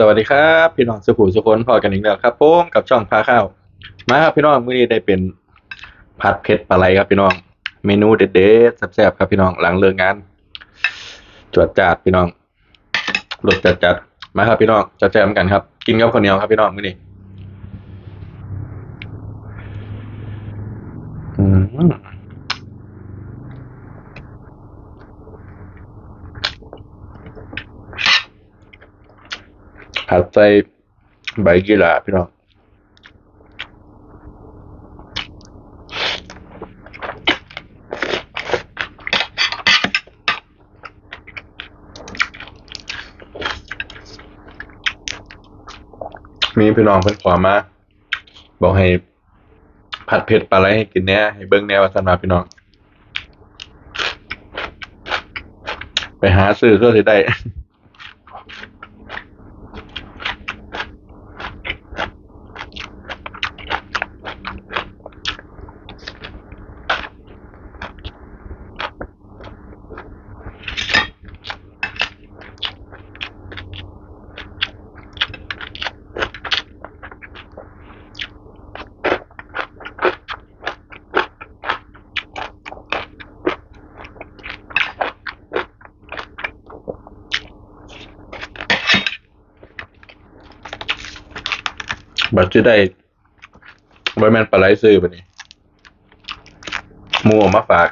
สวัสดีครับพี่น้องสุขุสุขนพอกันอีกแล้วครับผมกับช่องพาข้าวมาครับพี่น้องมื้อนี้ได้เป็นผัดเผ็ดปลาไหลครับพี่น้อง เมนูเด็ดๆแซ่บๆครับพี่น้องหลังเลิกงานจวดจัดพี่น้องรสจัดจัดๆมาครับพี่น้องจัดแจมกันครับ กินกับข้าวเหนียวครับพี่น้องมื้อนี้อืมผัด ใส่ใบกีหร่าพี่น้องมีพี่น้องเพิ่นขอมา บอกให้ผัดเผ็ดปลาไหลให้กินแน่ให้เบิ่งแน่ว่าซั่นว่าพี่น้อง ไปหาซื้อก็สิได้ บัดจะได้บ่แมนปลาไหลซื้อไปนี่มูออกมาฝาก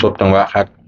ตบจังหวะครับ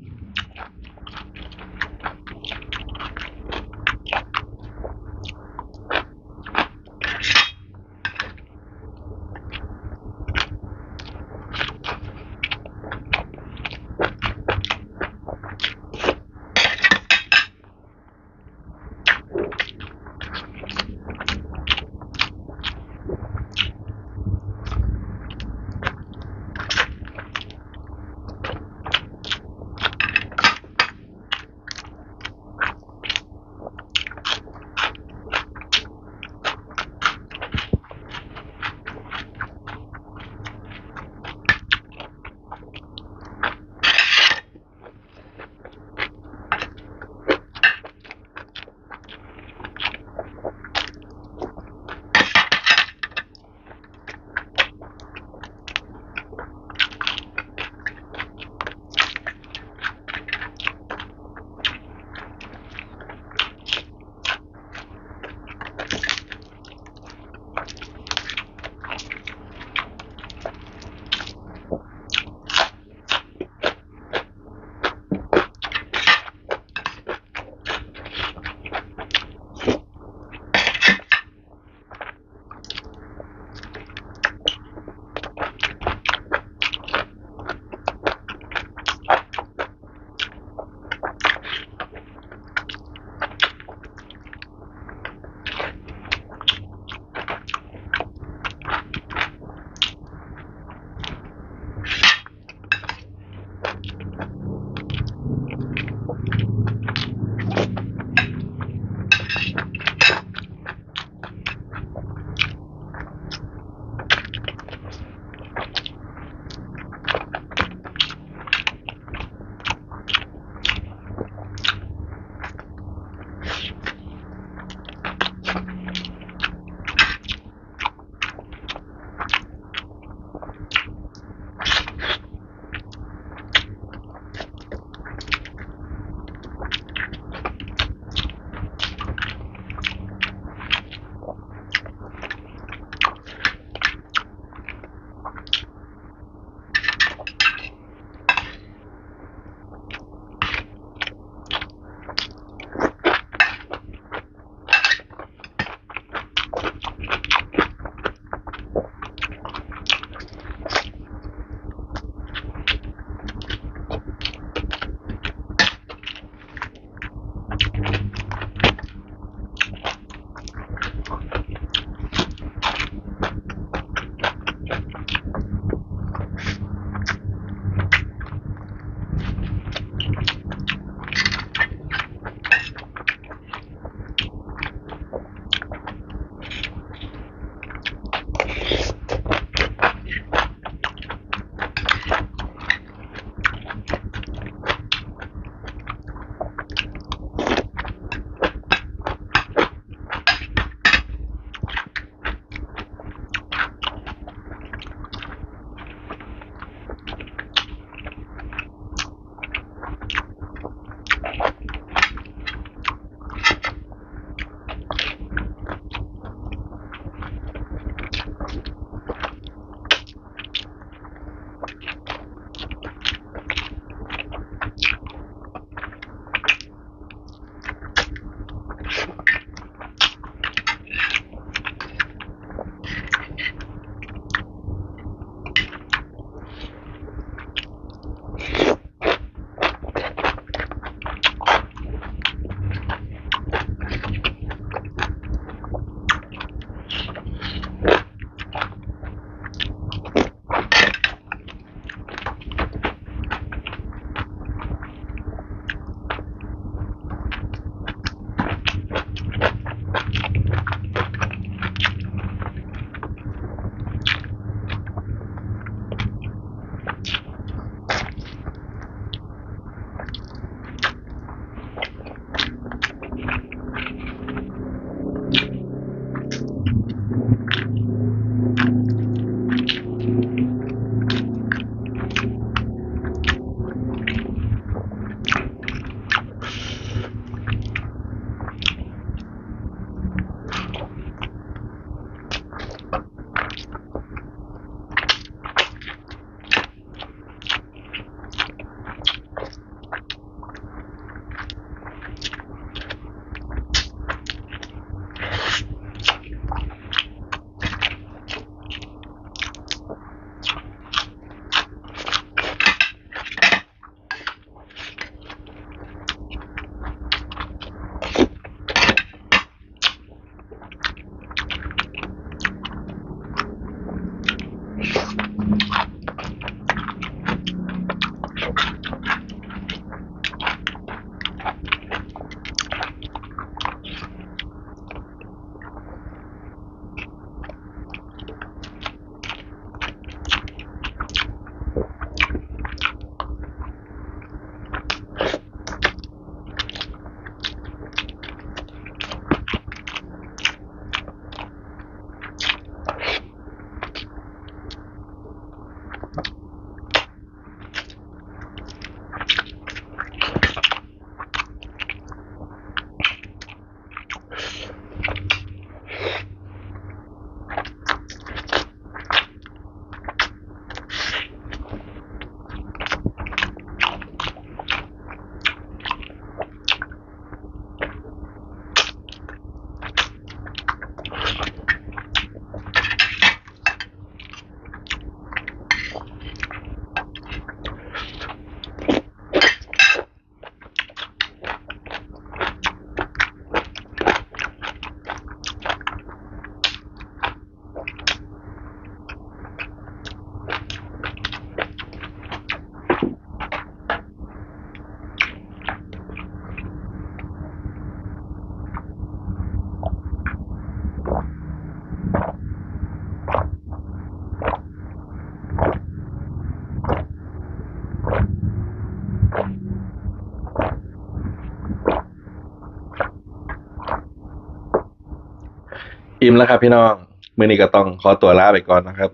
อิ่มแล้วครับพี่น้องมือนี้ก็ต้องขอตัวลาไปก่อนนะครับ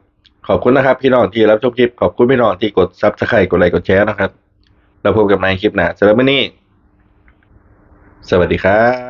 ขอบคุณนะครับ พี่น้องที่รับชมคลิป ขอบคุณพี่น้องที่กดซับสไครต์กดไลค์กดแชร์นะครับเราพบกันในคลิปหน้าสำหรับมือนี้ สวัสดีครับ